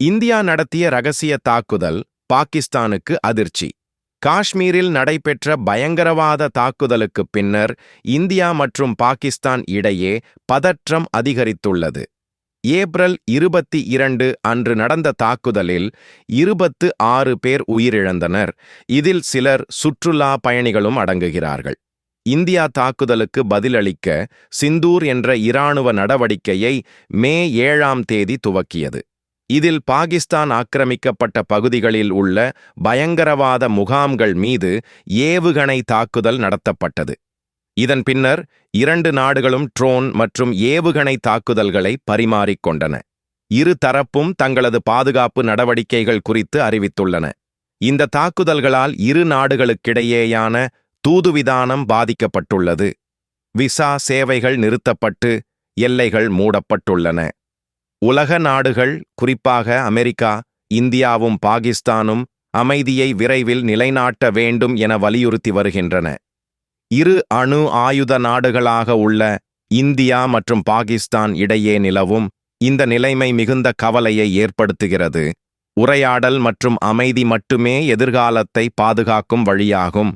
India நடத்திய ரகசிய தாக்குதல் பாகிஸ்தானுக்கு அதிர்ச்சி. காஷ்மீரில் நடைபெற்ற பயங்கரவாத தாக்குதலுக்குப் பின்னர் இந்தியா மற்றும் பாகிஸ்தான் இடையே பதற்றம் அதிகரித்துள்ளது. ஏப்ரல் இருபத்தி இரண்டு அன்று நடந்த தாக்குதலில் இருபத்து ஆறு பேர் உயிரிழந்தனர். இதில் சிலர் சுற்றுலா பயணிகளும் அடங்குகிறார்கள். இந்தியா தாக்குதலுக்கு பதிலளிக்க சிந்தூர் என்ற இராணுவ நடவடிக்கையை மே ஏழாம் தேதி துவக்கியது. இதில் பாகிஸ்தான் ஆக்கிரமிக்கப்பட்ட பகுதிகளில் உள்ள பயங்கரவாத முகாம்கள் மீது ஏவுகணை தாக்குதல் நடத்தப்பட்டது. இதன் பின்னர் இரண்டு நாடுகளும் ட்ரோன் மற்றும் ஏவுகணை தாக்குதல்களை பரிமாறிக்கொண்டன இரு தரப்பும் தங்களது பாதுகாப்பு நடவடிக்கைகள் குறித்து அறிவித்துள்ளன. இந்த தாக்குதல்களால் இரு நாடுகளுக்கிடையேயான தூதுவிதானம் பாதிக்கப்பட்டுள்ளது. விசா சேவைகள் நிறுத்தப்பட்டு எல்லைகள் மூடப்பட்டுள்ளன. உலக நாடுகள் குறிப்பாக அமெரிக்கா இந்தியாவும் பாகிஸ்தானும் அமைதியை விரைவில் நிலைநாட்ட வேண்டும் என வலியுறுத்தி வருகின்றன. இரு அணு ஆயுத நாடுகளாக உள்ள இந்தியா மற்றும் பாகிஸ்தான் இடையே நிலவும் இந்த நிலைமை மிகுந்த கவலையை ஏற்படுத்துகிறது. உரையாடல் மற்றும் அமைதி மட்டுமே எதிர்காலத்தை பாதுகாக்கும் வழியாகும்.